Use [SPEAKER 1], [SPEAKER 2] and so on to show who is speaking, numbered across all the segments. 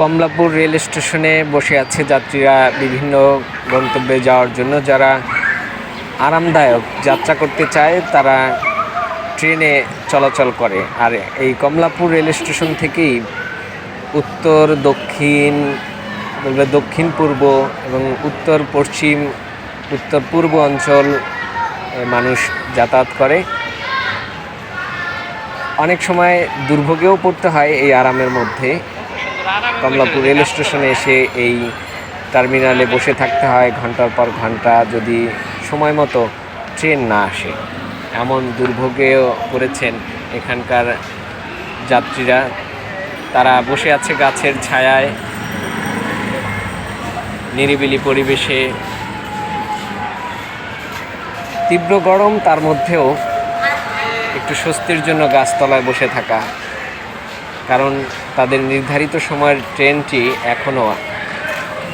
[SPEAKER 1] Kamalapur rail স্টেশনে বসে আছে যাত্রীরা বিভিন্ন গন্তব্যে যাওয়ার জন্য। যারা আরামদায়ক যাত্রা করতে চায়, তারা ট্রেনে চলাচল করে। আর এই কমলাপুর রেল স্টেশন থেকেই উত্তর, দক্ষিণ, বলবে দক্ষিণ পূর্ব এবং উত্তর পশ্চিম, উত্তর পূর্ব অঞ্চল মানুষ যাতায়াত করে। অনেক সময় দুর্ভোগেও পড়তে হয় এই আরামের মধ্যে। কমলাপুর রেল স্টেশনে এসে এই টার্মিনালে বসে থাকতে হয়। ঘণ্টার পর ঘণ্টা যদি সময় মতো ট্রেন না আসে। এমন দুর্ভোগেও পড়েছেন এখানকার যাত্রীরা। তারা বসে আছে গাছের ছায়ায়। নিরিবিলি পরিবেশে। তীব্র গরম তার মধ্যেও একটু স্বস্তির জন্য গাছতলায় বসে থাকা কারণ তাদের নির্ধারিত সময়ের ট্রেনটি এখনও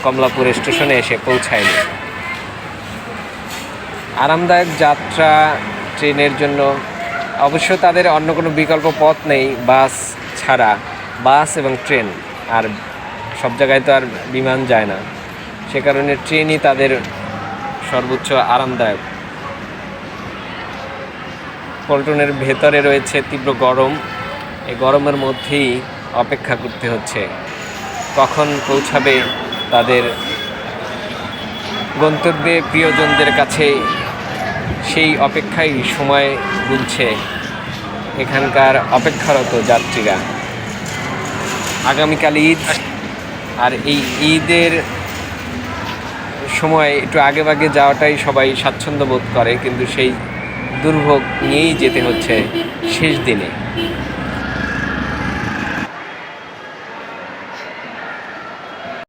[SPEAKER 1] কমলাপুর স্টেশনে এসে পৌঁছায়নি। আরামদায়ক যাত্রা ট্রেনের জন্য। অবশ্য তাদের অন্য কোনো বিকল্প পথ নেই, বাস ছাড়া। বাস এবং ট্রেন আর সব জায়গায় তো আর বিমান যায় না। সে কারণে ট্রেনই তাদের সর্বোচ্চ আরামদায়ক। পল্টনের ভেতরে রয়েছে তীব্র গরম। এই গরমের মধ্যেই অপেক্ষা করতে হচ্ছে। কখন পৌঁছাবে তাদের গন্তব্যে প্রিয়জনদের কাছে সেই অপেক্ষাই সময় গুনছে এখানকার অপেক্ষারত যাত্রীরা। আগামীকাল ঈদ, আর এই ঈদের সময় একটু আগে ভাগে যাওয়াটাই সবাই স্বাচ্ছন্দ্য বোধ করে, কিন্তু সেই দুর্ভোগ নিয়েই যেতে হচ্ছে শেষ দিনে।